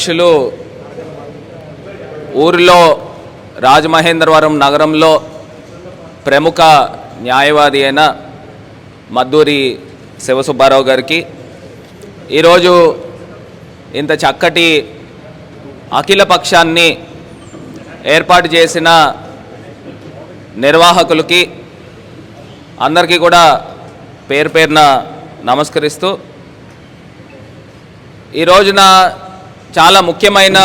అధ్యక్షులు ఊరిలో రాజమహేంద్రవరం నగరంలో ప్రముఖ న్యాయవాది అయిన మద్దూరి శివసుబ్బారావు గారికి. ఈరోజు ఇంత చక్కటి అఖిల పక్షాన్ని ఏర్పాటు చేసిన నిర్వాహకులకి అందరికీ కూడా పేరు పేరున నమస్కరిస్తూ ఈ రోజున చాలా ముఖ్యమైన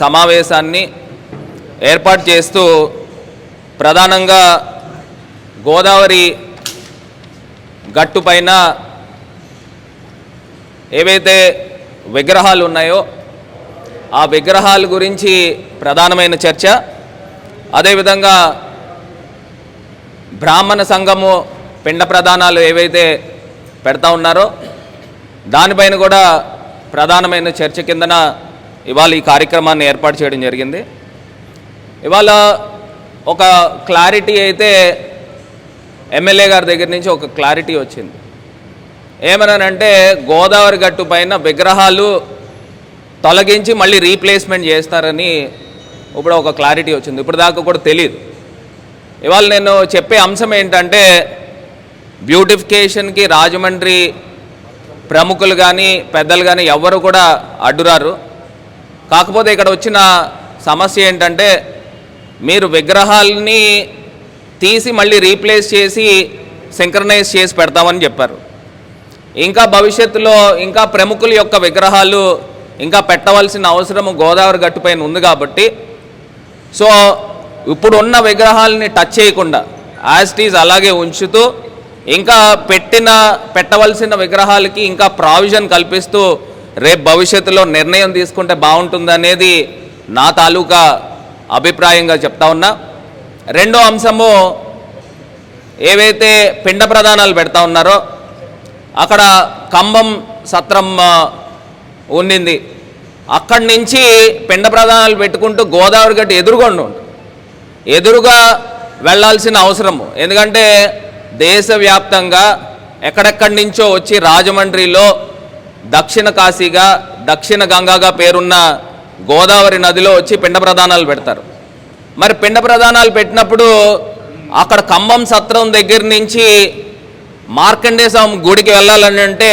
సమావేశాన్ని ఏర్పాటు చేస్తూ ప్రధానంగా గోదావరి గట్టుపైన ఏవైతే విగ్రహాలు ఉన్నాయో ఆ విగ్రహాల గురించి ప్రధానమైన చర్చ. అదేవిధంగా బ్రాహ్మణ సంఘము పిండ ప్రధానాలు ఏవైతే పెడతా ఉన్నారో దానిపైన కూడా ప్రధానమైన చర్చ కిందన ఇవాళ ఈ కార్యక్రమాన్ని ఏర్పాటు చేయడం జరిగింది. ఇవాళ ఒక క్లారిటీ అయితే ఎమ్మెల్యే గారి దగ్గర నుంచి ఒక క్లారిటీ వచ్చింది. ఏమనంటే గోదావరి గట్టు పైన విగ్రహాలు తొలగించి మళ్ళీ రీప్లేస్మెంట్ చేస్తారని ఇప్పుడు ఒక క్లారిటీ వచ్చింది. ఇప్పుడు దాకా కూడా తెలియదు ఇవాళ నేను చెప్పే అంశం ఏంటంటే బ్యూటిఫికేషన్కి రాజమండ్రి ప్రముఖులు కానీ పెద్దలు కానీ ఎవ్వరు కూడా అడ్డురారు. కాకపోతే ఇక్కడ వచ్చిన సమస్య ఏంటంటే మీరు విగ్రహాలని తీసి మళ్ళీ రీప్లేస్ చేసి సింక్రనైజ్ చేసి పెడతామని చెప్పారు. ఇంకా భవిష్యత్తులో ఇంకా ప్రముఖుల యొక్క విగ్రహాలు ఇంకా పెట్టవలసిన అవసరం గోదావరి గట్టుపైన ఉంది కాబట్టి సో ఇప్పుడు ఉన్న విగ్రహాలని టచ్ చేయకుండా యాజ్ టీజ్ అలాగే ఉంచుతూ ఇంకా పెట్టిన పెట్టవలసిన విగ్రహాలకి ఇంకా ప్రావిజన్ కల్పిస్తూ రేపు భవిష్యత్తులో నిర్ణయం తీసుకుంటే బాగుంటుందనేది నా తాలూకా అభిప్రాయంగా చెప్తా ఉన్నా. రెండో అంశము ఏవైతే పిండ ప్రదానాలు పెడతా ఉన్నారో అక్కడ కంబం సత్రం ఉండింది అక్కడి నుంచి పిండ ప్రదానాలు పెట్టుకుంటూ గోదావరి గట్టు ఎదురుగొండు ఉండు ఎదురుగా వెళ్ళాల్సిన అవసరము. ఎందుకంటే దేశవ్యాప్తంగా ఎక్కడెక్కడి నుంచో వచ్చి రాజమండ్రిలో దక్షిణ కాశీగా దక్షిణ గంగాగా పేరున్న గోదావరి నదిలో వచ్చి పిండ ప్రదానాలు పెడతారు. మరి పిండ ప్రదానాలు పెట్టినప్పుడు అక్కడ ఖమ్మం సత్రం దగ్గర నుంచి మార్కండేస్వామి గుడికి వెళ్ళాలని అంటే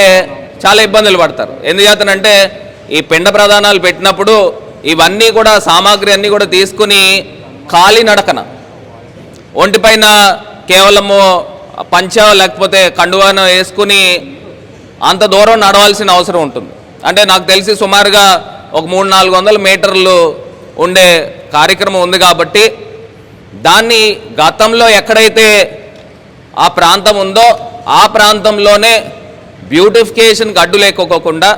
చాలా ఇబ్బందులు పడతారు. ఎందుచేతనంటే ఈ పిండ ప్రదానాలు పెట్టినప్పుడు ఇవన్నీ కూడా సామాగ్రి అన్నీ కూడా తీసుకుని కాలినడకన ఒంటిపైన కేవలము పంచ లేకపోతే కండువాను వేసుకుని అంత దూరం నడవాల్సిన అవసరం ఉంటుంది. అంటే నాకు తెలిసి సుమారుగా ఒక మూడు నాలుగు వందల మీటర్లు ఉండే కార్యక్రమం ఉంది కాబట్టి దాన్ని గతంలో ఎక్కడైతే ఆ ప్రాంతం ఉందో ఆ ప్రాంతంలోనే బ్యూటిఫికేషన్కి అడ్డు లేకోకుండా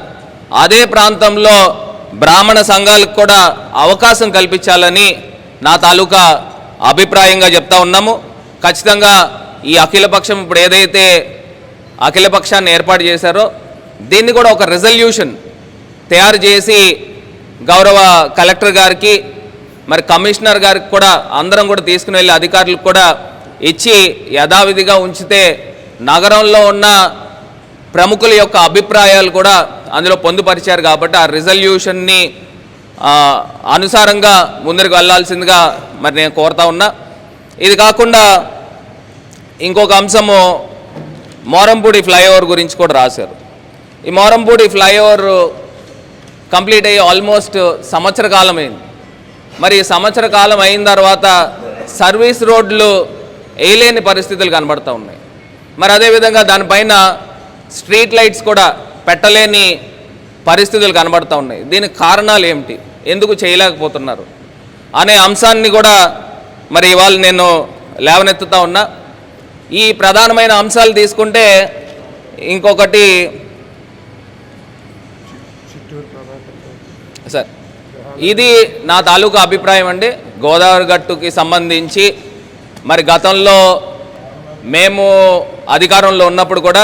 అదే ప్రాంతంలో బ్రాహ్మణ సంఘాలకు కూడా అవకాశం కల్పించాలని నా తాలూకా అభిప్రాయంగా చెప్తా ఉన్నాము. ఖచ్చితంగా ఈ అఖిలపక్షం ఇప్పుడు ఏదైతే అఖిలపక్షాన్ని ఏర్పాటు చేశారో దీన్ని కూడా ఒక రిజల్యూషన్ తయారు చేసి గౌరవ కలెక్టర్ గారికి మరి కమిషనర్ గారికి కూడా అందరం కూడా తీసుకుని వెళ్ళి అధికారులకు కూడా ఇచ్చి యథావిధిగా ఉంచితే నగరంలో ఉన్న ప్రముఖుల యొక్క అభిప్రాయాలు కూడా అందులో పొందుపరిచారు కాబట్టి ఆ రిజల్యూషన్ని అనుసారంగా ముందరికి వెళ్ళాల్సిందిగా మరి నేను కోరుతా ఉన్నా. ఇది కాకుండా ఇంకొక అంశము మోరంపూడి ఫ్లైఓవర్ గురించి కూడా రాశారు. ఈ మోరంపూడి ఫ్లైఓవర్ కంప్లీట్ అయ్యి ఆల్మోస్ట్ సంవత్సర కాలం అయింది. మరి ఈ సంవత్సర కాలం అయిన తర్వాత సర్వీస్ రోడ్లు వేయలేని పరిస్థితులు కనబడుతూ ఉన్నాయి. మరి అదేవిధంగా దానిపైన స్ట్రీట్ లైట్స్ కూడా పెట్టలేని పరిస్థితులు కనబడుతూ ఉన్నాయి. దీనికి కారణాలు ఏమిటి? ఎందుకు చేయలేకపోతున్నారు? అనే అంశాన్ని కూడా మరి ఇవాళ నేను లేవనెత్తుతా ఉన్నా. ఈ ప్రధానమైన అంశాలు తీసుకుంటే ఇంకొకటి సార్ ఇది నా తాలూకా అభిప్రాయం అండి. గోదావరి గట్టుకి సంబంధించి మరి గతంలో మేము అధికారంలో ఉన్నప్పుడు కూడా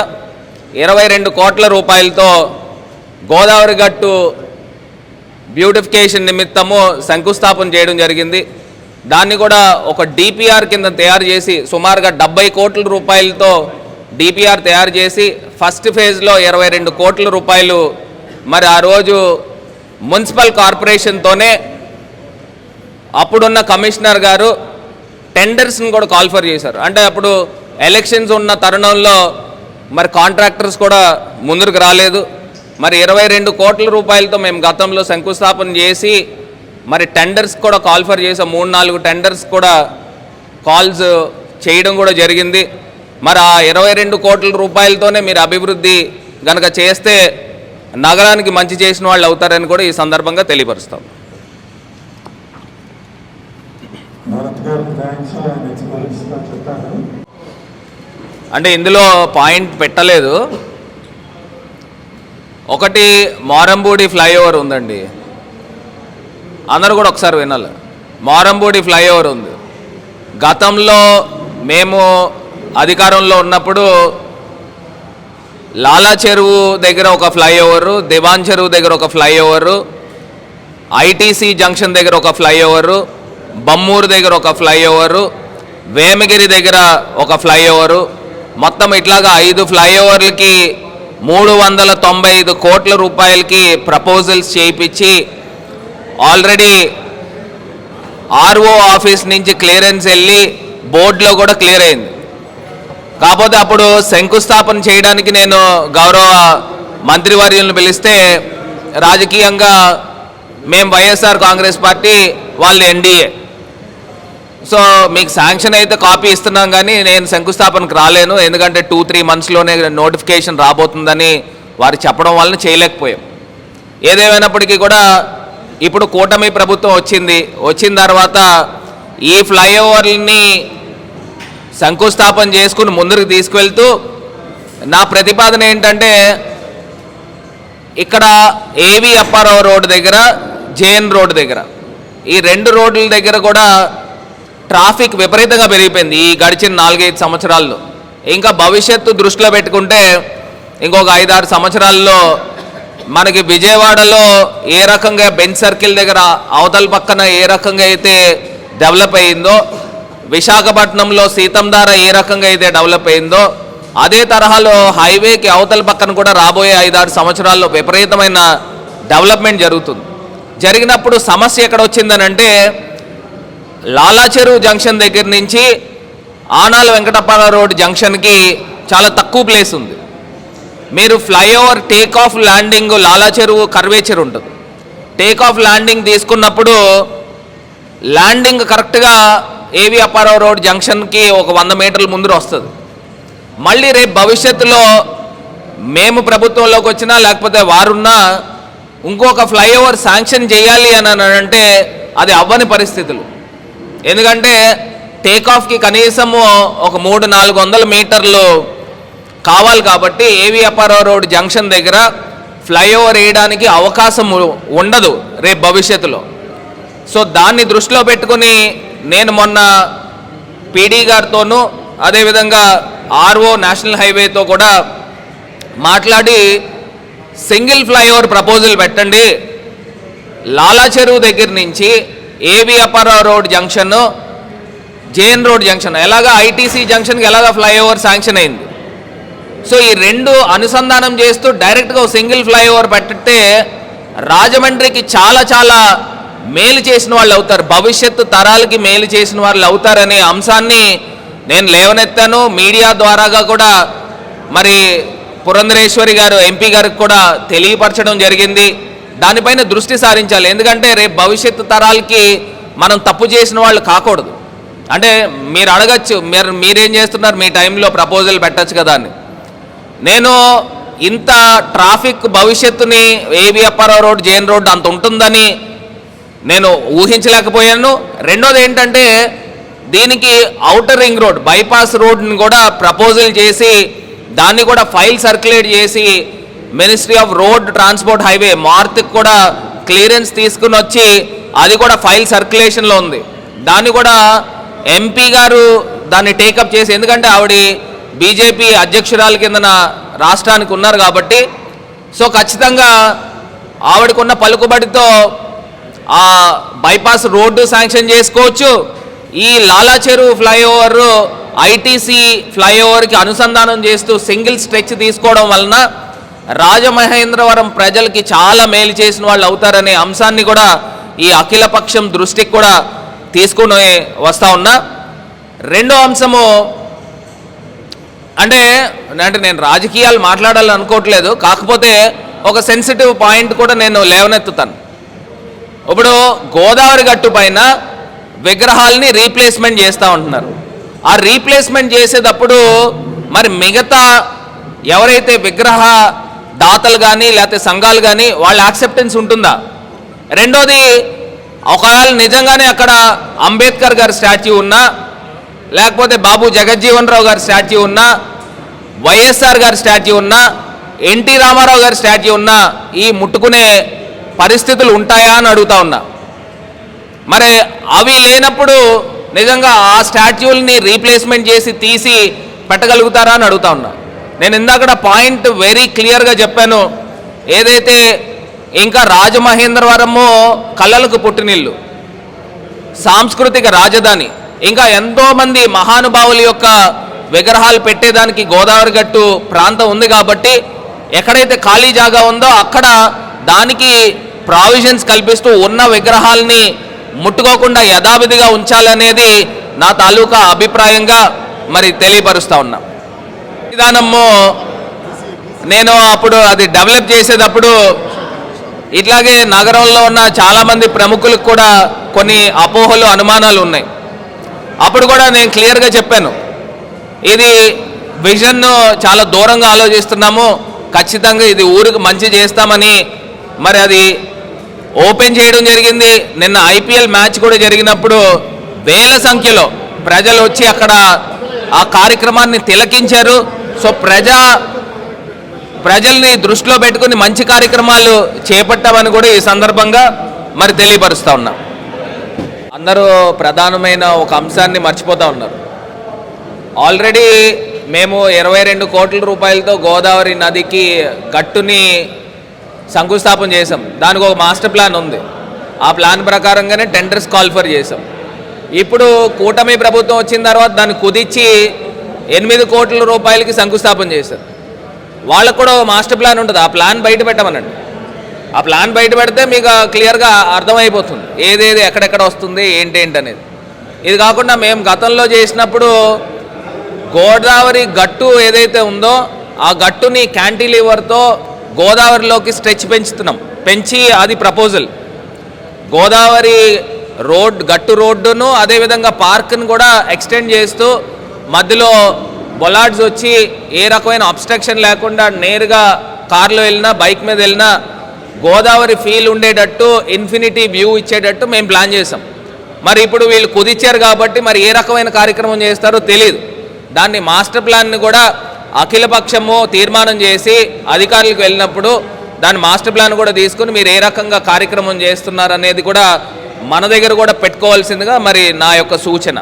ఇరవై రెండు కోట్ల రూపాయలతో గోదావరి గట్టు బ్యూటిఫికేషన్ నిమిత్తము శంకుస్థాపన చేయడం జరిగింది. దాన్ని కూడా ఒక డిపిఆర్ కింద తయారు చేసి సుమారుగా డెబ్బై కోట్ల రూపాయలతో డిపిఆర్ తయారు చేసి ఫస్ట్ ఫేజ్లో ఇరవై రెండు కోట్ల రూపాయలు మరి ఆ రోజు మున్సిపల్ కార్పొరేషన్తోనే అప్పుడున్న కమిషనర్ గారు టెండర్స్ని కూడా కాల్ఫర్ చేశారు. అంటే అప్పుడు ఎలక్షన్స్ ఉన్న తరుణంలో మరి కాంట్రాక్టర్స్ కూడా ముందుకు రాలేదు. మరి ఇరవై రెండు కోట్ల రూపాయలతో మేము గతంలో శంకుస్థాపన చేసి మరి టెండర్స్ కూడా కాల్ఫర్ చేసాం మూడు నాలుగు టెండర్స్ కూడా కాల్స్ చేయడం కూడా జరిగింది. మరి ఆ ఇరవై రెండు కోట్ల రూపాయలతోనే మీరు అభివృద్ధి గనక చేస్తే నగరానికి మంచి చేసిన వాళ్ళు అవుతారని కూడా ఈ సందర్భంగా తెలియపరుస్తాం. అంటే ఇందులో పాయింట్ పెట్టలేదు. ఒకటి మారంబూడి ఫ్లైఓవర్ ఉందండి. అందరూ కూడా ఒకసారి వినాలి. మారంబూడి ఫ్లైఓవర్ ఉంది. గతంలో మేము అధికారంలో ఉన్నప్పుడు లాలా చెరువు దగ్గర ఒక ఫ్లైఓవరు దివాన్ చెరువు దగ్గర ఒక ఫ్లైఓవరు ఐటీసీ జంక్షన్ దగ్గర ఒక ఫ్లైఓవరు బమ్మూరు దగ్గర ఒక ఫ్లైఓవరు వేమగిరి దగ్గర ఒక ఫ్లైఓవరు. మొత్తం ఇట్లాగా ఐదు ఫ్లైఓవర్లకి మూడు వందల తొంభై ఐదు కోట్ల రూపాయలకి ప్రపోజల్స్ చేయించి ఆల్రెడీ ఆర్ఓ ఆఫీస్ నుంచి క్లియరెన్స్ వెళ్ళి బోర్డులో కూడా క్లియర్ అయింది. కాకపోతే అప్పుడు శంకుస్థాపన చేయడానికి నేను గౌరవ మంత్రివర్యులను పిలిస్తే రాజకీయంగా మేము వైఎస్ఆర్ కాంగ్రెస్ పార్టీ వాళ్ళు ఎన్డీఏ. సో మీకు శాంక్షన్ అయితే కాపీ ఇస్తున్నాం కానీ నేను శంకుస్థాపనకు రాలేను. ఎందుకంటే టూ త్రీ మంత్స్లోనే నోటిఫికేషన్ రాబోతుందని వారు చెప్పడం వలన చేయలేకపోయాం. ఏదేమైనప్పటికీ కూడా ఇప్పుడు కూటమి ప్రభుత్వం వచ్చింది. వచ్చిన తర్వాత ఈ ఫ్లైఓవర్ని శంకుస్థాపన చేసుకుని ముందుకు తీసుకువెళ్తూ నా ప్రతిపాదన ఏంటంటే ఇక్కడ ఏవి అప్పారావు రోడ్డు దగ్గర జేఎన్ రోడ్ దగ్గర. ఈ రెండు రోడ్ల దగ్గర కూడా ట్రాఫిక్ విపరీతంగా పెరిగిపోయింది ఈ గడిచిన నాలుగైదు సంవత్సరాల్లో. ఇంకా భవిష్యత్తు దృష్టిలో పెట్టుకుంటే ఇంకొక ఐదారు సంవత్సరాల్లో మనకి విజయవాడలో ఏ రకంగా బెంచ్ సర్కిల్ దగ్గర అవతల పక్కన ఏ రకంగా అయితే డెవలప్ అయిందో విశాఖపట్నంలో సీతంధార ఏ రకంగా అయితే డెవలప్ అయిందో అదే తరహాలో హైవేకి అవతల పక్కన కూడా రాబోయే ఐదారు సంవత్సరాల్లో విపరీతమైన డెవలప్మెంట్ జరుగుతుంది. జరిగినప్పుడు సమస్య ఎక్కడ వచ్చిందనంటే లాలాచెరువు జంక్షన్ దగ్గర నుంచి ఆనాల వెంకటప్పల రోడ్ జంక్షన్కి చాలా తక్కువ ప్లేస్ ఉంది. మీరు flyover take off landing Lalacheruvu curvature ఉంటుంది. టేక్ ఆఫ్ ల్యాండింగ్ తీసుకున్నప్పుడు ల్యాండింగ్ కరెక్ట్గా ఏవి అప్పారావు రోడ్ జంక్షన్కి ఒక వంద మీటర్ల ముందు వస్తుంది. మళ్ళీ రేపు భవిష్యత్తులో మేము ప్రభుత్వంలోకి వచ్చినా లేకపోతే వారున్నా ఇంకొక ఫ్లైఓవర్ శాంక్షన్ చేయాలి అని అని అంటే అది అవ్వని పరిస్థితులు. ఎందుకంటే టేకాఫ్కి కనీసము ఒక మూడు నాలుగు వందల మీటర్లు కావాలి కాబట్టి ఏవి అపారో రోడ్ జంక్షన్ దగ్గర ఫ్లైఓవర్ వేయడానికి అవకాశం ఉండదు రేపు భవిష్యత్తులో. సో దాన్ని దృష్టిలో పెట్టుకుని నేను మొన్న పీడీ గారితోనూ అదేవిధంగా ఆర్ఓ నేషనల్ హైవేతో కూడా మాట్లాడి సింగిల్ ఫ్లైఓవర్ ప్రపోజల్ పెట్టండి. లాలా చెరువు దగ్గర నుంచి AV Apparao road junction JN road junction ఎలాగా ఐటీసీ జంక్షన్కి ఎలాగా ఫ్లైఓవర్ శాంక్షన్ అయింది? సో ఈ రెండు అనుసంధానం చేస్తూ డైరెక్ట్గా ఒక సింగిల్ ఫ్లైఓవర్ పెట్టితే రాజమండ్రికి చాలా చాలా మేలు చేసిన వాళ్ళు అవుతారు. భవిష్యత్తు తరాలకి మేలు చేసిన వాళ్ళు అవుతారనే అంశాన్ని నేను లేవనెత్తాను. మీడియా ద్వారాగా కూడా మరి పురంధరేశ్వరి గారు ఎంపీ గారికి కూడా తెలియపరచడం జరిగింది. దానిపైన దృష్టి సారించాలి. ఎందుకంటే రేపు భవిష్యత్తు తరాలకి మనం తప్పు చేసిన వాళ్ళు కాకూడదు. అంటే మీరు అడగచ్చు మీరు మీరేం చేస్తున్నారు? మీ టైంలో ప్రపోజల్ పెట్టచ్చు కదా అని. నేను ఇంత ట్రాఫిక్ భవిష్యత్తుని A B Apparao road Jain road అంత ఉంటుందని నేను ఊహించలేకపోయాను. రెండోది ఏంటంటే దీనికి ఔటర్ రింగ్ రోడ్ బైపాస్ రోడ్ని కూడా ప్రపోజల్ చేసి దాన్ని కూడా ఫైల్ సర్క్యులేట్ చేసి ministry of road transport highway మార్త్కి కూడా క్లియరెన్స్ తీసుకుని వచ్చి అది కూడా ఫైల్ సర్క్యులేషన్లో ఉంది. దాన్ని కూడా ఎంపీ గారు దాన్ని టేకప్ చేసి ఎందుకంటే ఆవిడ బీజేపీ అధ్యక్షురాల కిందన రాష్ట్రానికి ఉన్నారు కాబట్టి సో ఖచ్చితంగా ఆవిడకున్న పలుకుబడితో ఆ బైపాస్ రోడ్డు శాంక్షన్ చేసుకోవచ్చు. ఈ లాలా చెరువు ఫ్లైఓవర్ ఐటీసీ ఫ్లైఓవర్కి అనుసంధానం చేస్తూ సింగిల్ స్ట్రెచ్ తీసుకోవడం వలన రాజమహేంద్రవరం ప్రజలకి చాలా మేలు చేసిన వాళ్ళు అవుతారనే అంశాన్ని కూడా ఈ అఖిలపక్షం దృష్టికి కూడా తీసుకుని వస్తా ఉన్నా. రెండో అంశము అంటే అంటే నేను రాజకీయాలు మాట్లాడాలని అనుకోవట్లేదు. కాకపోతే ఒక సెన్సిటివ్ పాయింట్ కూడా నేను లేవనెత్తుతాను. ఇప్పుడు గోదావరి గట్టు పైన విగ్రహాలని రీప్లేస్మెంట్ చేస్తూ ఉంటున్నారు. ఆ రీప్లేస్మెంట్ చేసేటప్పుడు మరి మిగతా ఎవరైతే విగ్రహ దాతలు కానీ లేకపోతే సంఘాలు కానీ వాళ్ళ యాక్సెప్టెన్స్ ఉంటుందా? రెండోది ఒకవేళ నిజంగానే అక్కడ అంబేద్కర్ గారి స్టాచ్యూ ఉన్నా లేకపోతే బాబు జగజ్జీవన్ రావు గారి స్టాచ్యూ ఉన్నా వైఎస్ఆర్ గారి స్టాచ్యూ ఉన్నా ఎన్టీ రామారావు గారి స్టాచ్యూ ఉన్నా ఈ ముట్టుకునే పరిస్థితులు ఉంటాయా అని అడుగుతా ఉన్నా. మరి అవి లేనప్పుడు నిజంగా ఆ స్టాచ్యూల్ని రీప్లేస్మెంట్ చేసి తీసి పెట్టగలుగుతారా అని అడుగుతా ఉన్నా. నేను ఇందాకడ పాయింట్ వెరీ క్లియర్గా చెప్పాను. ఏదైతే ఇంకా రాజమహేంద్రవరము కళలకు పుట్టినిల్లు సాంస్కృతిక రాజధాని ఇంకా ఎంతోమంది మహానుభావుల యొక్క విగ్రహాలు పెట్టేదానికి గోదావరి గట్టు ప్రాంతం ఉంది కాబట్టి ఎక్కడైతే ఖాళీ జాగా ఉందో అక్కడ దానికి ప్రావిజన్స్ కల్పిస్తూ ఉన్న విగ్రహాలని ముట్టుకోకుండా యథావిధిగా ఉంచాలనేది నా తాలూకా అభిప్రాయంగా మరి తెలియపరుస్తూ ఉన్నా. విధానము నేను అప్పుడు అది డెవలప్ చేసేటప్పుడు ఇట్లాగే నగరంలో ఉన్న చాలామంది ప్రముఖులకు కూడా కొన్ని అపోహలు అనుమానాలు ఉన్నాయి. అప్పుడు కూడా నేను క్లియర్గా చెప్పాను. ఇది విజన్ చాలా దూరంగా ఆలోచిస్తున్నాము. ఖచ్చితంగా ఇది ఊరికి మంచి చేస్తామని. మరి అది ఓపెన్ చేయడం జరిగింది. నిన్న ఐపీఎల్ మ్యాచ్ కూడా జరిగినప్పుడు వేల సంఖ్యలో ప్రజలు వచ్చి అక్కడ ఆ కార్యక్రమాన్ని తిలకించారు. సో ప్రజా ప్రజల్ని దృష్టిలో పెట్టుకుని మంచి కార్యక్రమాలు చేపట్టామని కూడా ఈ సందర్భంగా మరి తెలియపరుస్తూ ఉన్నాం. అందరూ ప్రధానమైన ఒక అంశాన్ని మర్చిపోతూ ఉన్నారు. ఆల్రెడీ మేము ఇరవై రెండు కోట్ల రూపాయలతో గోదావరి నదికి గట్టుని శంకుస్థాపన చేసాం దానికి ఒక మాస్టర్ ప్లాన్ ఉంది. ఆ ప్లాన్ ప్రకారంగానే టెండర్స్ కాల్ఫర్ చేసాం ఇప్పుడు కూటమి ప్రభుత్వం వచ్చిన తర్వాత దాన్ని కుదిచ్చి ఎనిమిది కోట్ల రూపాయలకి శంకుస్థాపన చేశారు. వాళ్ళకు కూడా మాస్టర్ ప్లాన్ ఉంటుంది. ఆ ప్లాన్ బయట పెట్టమనండి. ఆ ప్లాన్ బయట పెడితే మీకు క్లియర్గా అర్థమైపోతుంది. ఏదేది ఎక్కడెక్కడ వస్తుంది ఏంటి అనేది. ఇది కాకుండా మేము గతంలో చేసినప్పుడు గోదావరి గట్టు ఏదైతే ఉందో ఆ గట్టుని క్యాంటిలివర్తో గోదావరిలోకి స్ట్రెచ్ పెంచుతున్నాం. పెంచి అది ప్రపోజల్ గోదావరి రోడ్ గట్టు రోడ్డును అదేవిధంగా పార్క్ను కూడా ఎక్స్టెండ్ చేస్తూ మధ్యలో బొలాడ్స్ వచ్చి ఏ రకమైన అబ్స్ట్రక్షన్ లేకుండా నేరుగా కార్లో వెళ్ళినా బైక్ మీద వెళ్ళినా గోదావరి ఫీల్ ఉండేటట్టు ఇన్ఫినిటీ వ్యూ ఇచ్చేటట్టు మేము ప్లాన్ చేసాం మరి ఇప్పుడు వీళ్ళు కుదిచ్చారు కాబట్టి మరి ఏ రకమైన కార్యక్రమం చేస్తారో తెలియదు దాన్ని మాస్టర్ ప్లాన్ని కూడా అఖిలపక్షము తీర్మానం చేసి అధికారులకు వెళ్ళినప్పుడు దాని మాస్టర్ ప్లాన్ కూడా తీసుకుని మీరు ఏ రకంగా కార్యక్రమం చేస్తున్నారు అనేది కూడా మన దగ్గర కూడా పెట్టుకోవాల్సిందిగా మరి నా యొక్క సూచన.